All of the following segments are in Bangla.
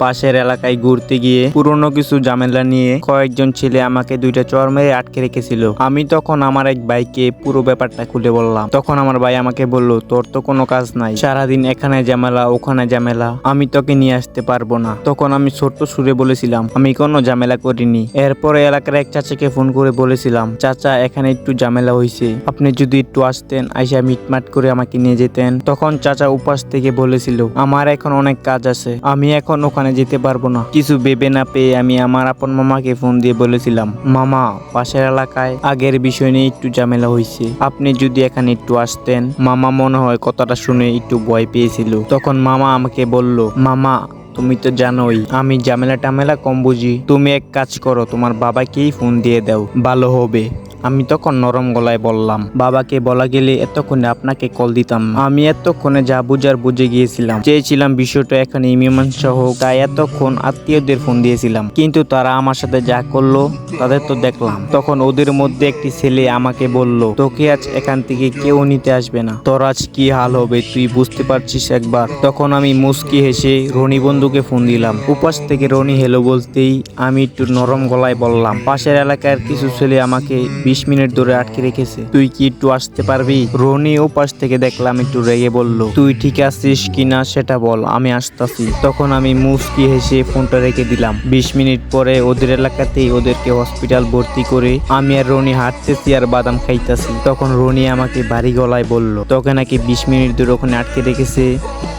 পাশের এলাকায় ঘুরতে গিয়ে পুরনো কিছু ঝামেলা নিয়ে কয়েকজন ছেলে আমাকে দুইটা চর মেরে আটকে রেখেছিল। আমি তখন আমার এক ভাইকে পুরো ব্যাপারটা খুলে বললাম। তখন আমার ভাই আমাকে বলল, তোর তো কোনো কাজ নাই। সারাদিন এখানে ঝামেলা, ওখানে ঝামেলা। আমি তোকে নিয়ে আসতে পারব না। তখন আমি ছোট্ট সুরে বলেছিলাম, আমি কোনো ঝামেলা করিনি। এরপরে এলাকার এক চাচাকে ফোন করে বলেছিলাম, চাচা, এখানে একটু ঝামেলা হয়েছে আপনি যদি একটু আসতেন, আইসা মিটমাট করে আমাকে নিয়ে যেতেন। তখন চাচা উপাস থেকে বলেছিল, আমার এখন অনেক কাজ আছে। আমি এখন ওখানে যেতে পারব না। কিছু ভেবে না পেয়ে আমি আমার আপন মামাকে ফোন দিয়ে বলেছিলাম, মামা, পাশের এলাকায় আগের বিষয় নিয়ে একটু ঝামেলা হয়েছে আপনি যদি এখানে একটু আসতেন। মামা মনে হয় কথাটা শুনে একটু ভয় পেয়েছিল। তখন মামা আমাকে বলল, মামা, তুমি তো জানোই, আমি ঝামেলা টামেলা কম বুঝি। তুমি এক কাজ করো, তোমার বাবাকেই ফোন দিয়ে দাও, ভালো হবে। আমি তখন নরম গলায় বললাম, বাবাকে বলা গেলে এতক্ষণে আপনাকে কল দিতাম। আমি এতক্ষণে যা বুঝার বুঝে গিয়েছিলাম। চেয়েছিলাম বিষয়টা এখানে মীমাংসা হোক, তাই এতক্ষণ আত্মীয়দের ফোন দিয়েছিলাম। কিন্তু তারা আমার সাথে যা করল, তাদের তো দেখলাম। তখন ওদের মধ্যে একটি ছেলে আমাকে বলল, তোকে আজ এখান থেকে কেউ নিতে আসবে না। তোর আজ কি হাল হবে, তুই বুঝতে পারছিস একবার? তখন আমি মুস্কি হেসে রনি বন্ধুকে ফোন দিলাম। উপাস থেকে রনি হেলো বলতেই আমি একটু নরম গলায় বললাম, পাশের এলাকার কিছু ছেলে আমাকে বিশ মিনিট ধরে আটকে রেখেছে। তুই কি একটু আসতে পারবি? রনি ও পাশ থেকে দেখলাম একটু রেগে বলল, তুই ঠিক আছিস কিনা সেটা বল, আমি আসতাছি। তখন আমি মুস্কি হেসে ফোনটা রেখে দিলাম। বিশ মিনিট পরে ওদের এলাকাতেই ওদেরকে হসপিটাল ভর্তি করে আমি আর রনি হাঁটতেছি আর বাদাম খাইতাছি। তখন রনি আমাকে বাড়ি গলায় বলল, তোকে নাকি বিশ মিনিট ধরে ওখানে আটকে রেখেছে,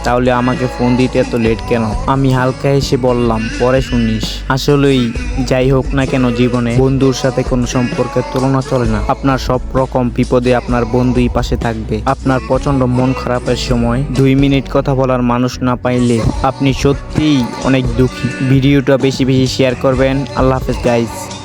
তাহলে আমাকে ফোন দিতে এত লেট কেন? আমি হালকা হেসে বললাম, পরে শুনিস। আসলেই, যাই হোক না কেন জীবনে, বন্ধুর সাথে কোনো সম্পর্কের তুলনা চলে না। আপনার সব রকম বিপদে আপনার বন্ধুই পাশে থাকবে। আপনার প্রচণ্ড মন খারাপের সময় দুই মিনিট কথা বলার মানুষ না পাইলে আপনি সত্যিই অনেক দুঃখী। ভিডিওটা বেশি বেশি শেয়ার করবেন। আল্লাহ হাফেজ গাইজ